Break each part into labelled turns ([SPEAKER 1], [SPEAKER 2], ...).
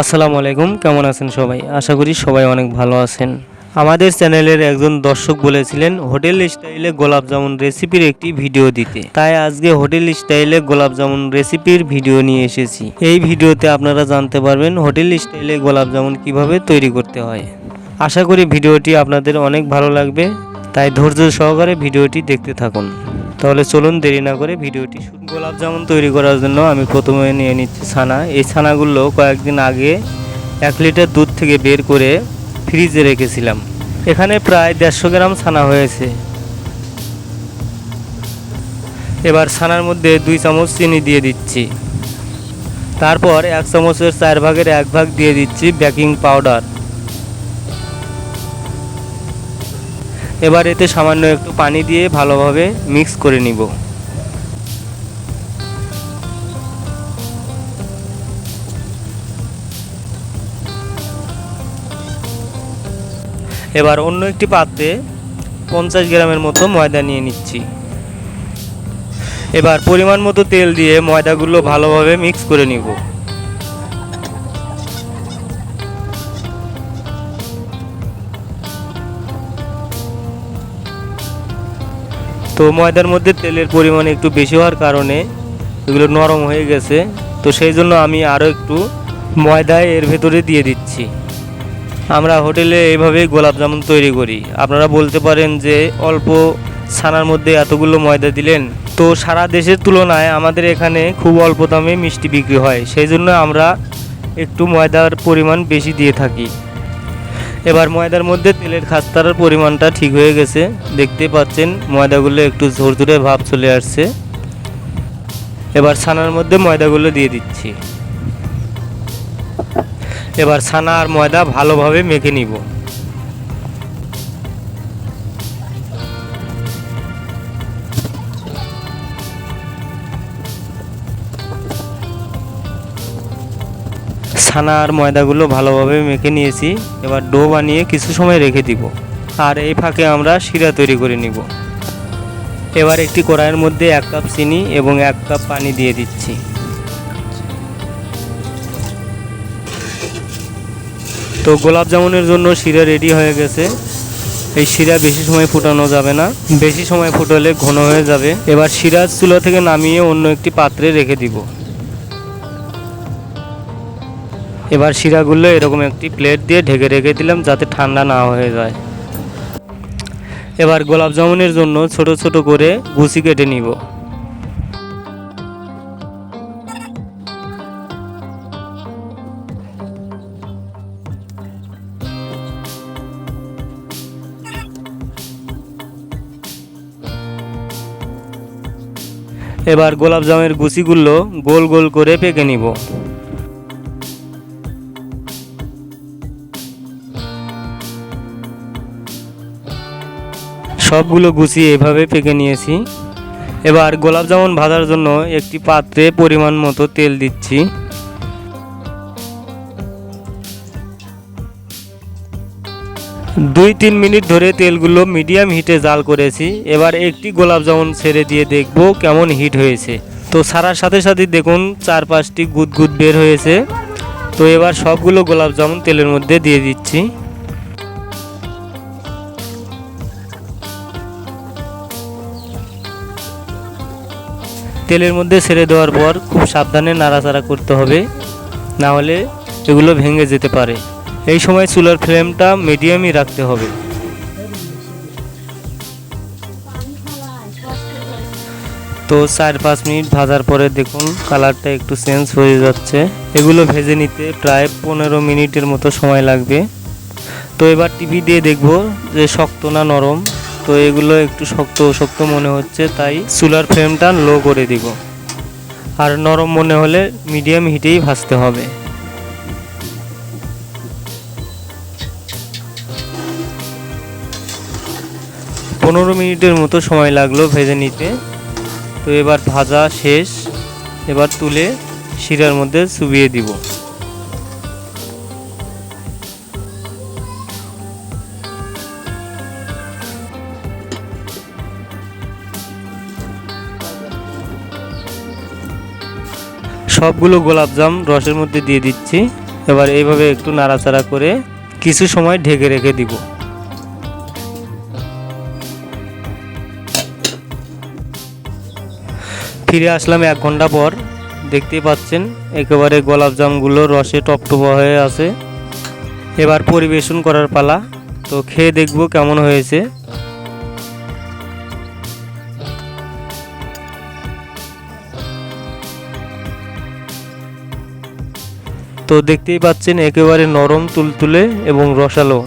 [SPEAKER 1] আসসালামু আলাইকুম, কেমন আছেন সবাই? আশা করি সবাই অনেক ভালো আছেন। আমাদের চ্যানেলের একজন দর্শক বলেছিলেন, হোটেল স্টাইলে গোলাপ জামুন রেসিপির একটি ভিডিও দিতে। তাই আজকে হোটেল স্টাইলে গোলাপ জামুন রেসিপির ভিডিও নিয়ে এসেছি। এই ভিডিওতে আপনারা জানতে পারবেন, হোটেল স্টাইলে গোলাপ জামুন কীভাবে তৈরি করতে হয়। আশা করি ভিডিওটি আপনাদের অনেক ভালো লাগবে, তাই ধৈর্য সহকারে ভিডিওটি দেখতে থাকুন। তাহলে চলুন দেরি না করে ভিডিওটি গোলাপ জামুন তৈরি করার জন্য আমি প্রথমে নিয়ে নিচ্ছি ছানা। এই ছানাগুলো কয়েকদিন আগে এক লিটার দুধ থেকে বের করে ফ্রিজে রেখেছিলাম। এখানে প্রায় দেড়শো গ্রাম ছানা হয়েছে। এবার ছানার মধ্যে দুই চামচ চিনি দিয়ে দিচ্ছি। তারপর এক চামচের চার ভাগের এক ভাগ দিয়ে দিচ্ছি বেকিং পাউডার। এবার এতে সামান্য একটু পানি দিয়ে ভালোভাবে মিক্স করে নিব। এবার অন্য একটি পাত্রে পঞ্চাশ গ্রামের মতো ময়দা নিয়ে নিচ্ছি। এবার পরিমাণ মতো তেল দিয়ে ময়দাগুলো ভালোভাবে মিক্স করে নিব। তো ময়দার মধ্যে তেলের পরিমাণ একটু বেশি হওয়ার কারণে এগুলো নরম হয়ে গেছে। তো সেই জন্য আমি আরও একটু ময়দা এর ভেতরে দিয়ে দিচ্ছি। আমরা হোটেলে এইভাবে গোলাপ জামুন তৈরি করি। আপনারা বলতে পারেন যে অল্প ছানার মধ্যে এতগুলো ময়দা দিলেন। তো সারা দেশের তুলনায় আমাদের এখানে খুব অল্প দামে মিষ্টি বিক্রি হয়। সেই জন্য আমরা একটু ময়দার পরিমাণ বেশি দিয়ে থাকি। এবার ময়দার মধ্যে তেলের খাস্তার পরিমাণটা ঠিক হয়ে গেছে। দেখতে পাচ্ছেন, ময়দাগুলো একটু ঝরঝরে ভাব চলে আসছে। এবার ছানার মধ্যে ময়দাগুলো দিয়ে দিচ্ছি। এবার ছানা আর ময়দা ভালোভাবে মেখে নিব। ছানা আর ময়দাগুলো ভালোভাবে মেখে নিয়েছি। এবার ডো বানিয়ে কিছু সময় রেখে দিব। আর এই ফাঁকে আমরা শিরা তৈরি করে নিব। এবার একটি কড়াইয়ের মধ্যে এক কাপ চিনি এবং এক কাপ পানি দিয়ে দিচ্ছি। তো গোলাপ জামুনের জন্য শিরা রেডি হয়ে গেছে। এই শিরা বেশি সময় ফুটানো যাবে না। বেশি সময় ফুটালে ঘন হয়ে যাবে। এবার শিরা চুলা থেকে নামিয়ে অন্য একটি পাত্রে রেখে দিব। এবার শিরাগুলো এরকম একটি প্লেট দিয়ে ঢেকে রেখে দিলাম যাতে ঠান্ডা না হয়ে যায়। এবার গোলাপ জামুনের জন্য ছোট ছোট করে গুছি কেটে নিব। এবার গোলাপ জামের গুছিগুলো গোল গোল করে পেকে নিব। সবগুলো গুছিয়ে এভাবে পেকে নিয়েছি। এবার গোলাপ জামুন ভাজার জন্য একটি পাত্রে পরিমাণ মতো তেল দিচ্ছি। দুই তিন মিনিট ধরে তেলগুলো মিডিয়াম হিটে জাল করেছি। এবার একটি গোলাপ জামুন ছেড়ে দিয়ে দেখব কেমন হিট হয়েছে। তো ছাড়ার সাথে সাথে দেখুন চার পাঁচটি গুদগুদ বের হয়েছে। তো এবার সবগুলো গোলাপ জামুন তেলের মধ্যে দিয়ে দিচ্ছি। তেলের মধ্যে ছেড়ে দেওয়ার পর খুব সাবধানে নাড়াচাড়া করতে হবে, না হলে এগুলো ভেঙে যেতে পারে। এই সময় চুলার ফ্লেমটা মিডিয়ামই রাখতে হবে। তো চার পাঁচ মিনিট ভাজার পরে দেখুন কালারটা একটু চেঞ্জ হয়ে যাচ্ছে। এগুলো ভেজে নিতে প্রায় পনেরো মিনিটের মতো সময় লাগবে। তো এবার টিভি দিয়ে দেখব যে শক্ত না নরম। তো এগুলো একটু শক্ত শক্ত মনে হচ্ছে, তাই চুলার ফ্লেমটা লো করে দিব। আর নরম মনে হলে মিডিয়াম হিটেই ভাজতে হবে। পনেরো মিনিটের মতো সময় লাগল ভেজে নিতে। তো এবার ভাজা শেষ। এবার তুলে শিরার মধ্যে চুবিয়ে দিব। সবগুলো গোলাপজাম রসের মধ্যে দিয়ে দিচ্ছি। এবার এইভাবে একটু নাড়াচাড়া করে কিছু সময় ঢেকে রেখে দিব। ফিরে আসলাম এক ঘণ্টা পর। দেখতেই পাচ্ছেন, একেবারে গোলাপ জামগুলো রসে টপটপা হয়ে আছে। এবার পরিবেশন করার পালা। তো খেয়ে দেখব কেমন হয়েছে। তো দেখতেই পাচ্ছেন একেবারে নরম তুলতুলে এবং রসালো।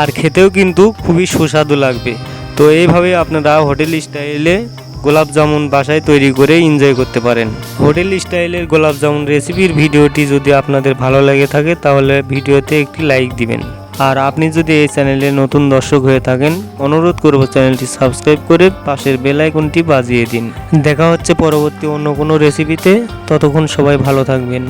[SPEAKER 1] আর খেতেও কিন্তু খুবই সুস্বাদু লাগবে। তো এইভাবে আপনারা হোটেল স্টাইলে গোলাপ জামুন বাসায় তৈরি করে এনজয় করতে পারেন। হোটেল স্টাইলের গোলাপ জামুন রেসিপির ভিডিওটি যদি আপনাদের ভালো লেগে থাকে, তাহলে ভিডিওতে একটি লাইক দিবেন। আর আপনি যদি এই চ্যানেলে নতুন দর্শক হয়ে থাকেন, অনুরোধ করব চ্যানেলটি সাবস্ক্রাইব করে পাশের বেল আইকনটি বাজিয়ে দিন। দেখা হচ্ছে পরবর্তী অন্য কোনো রেসিপিতে ততক্ষণ সবাই ভালো থাকবেন।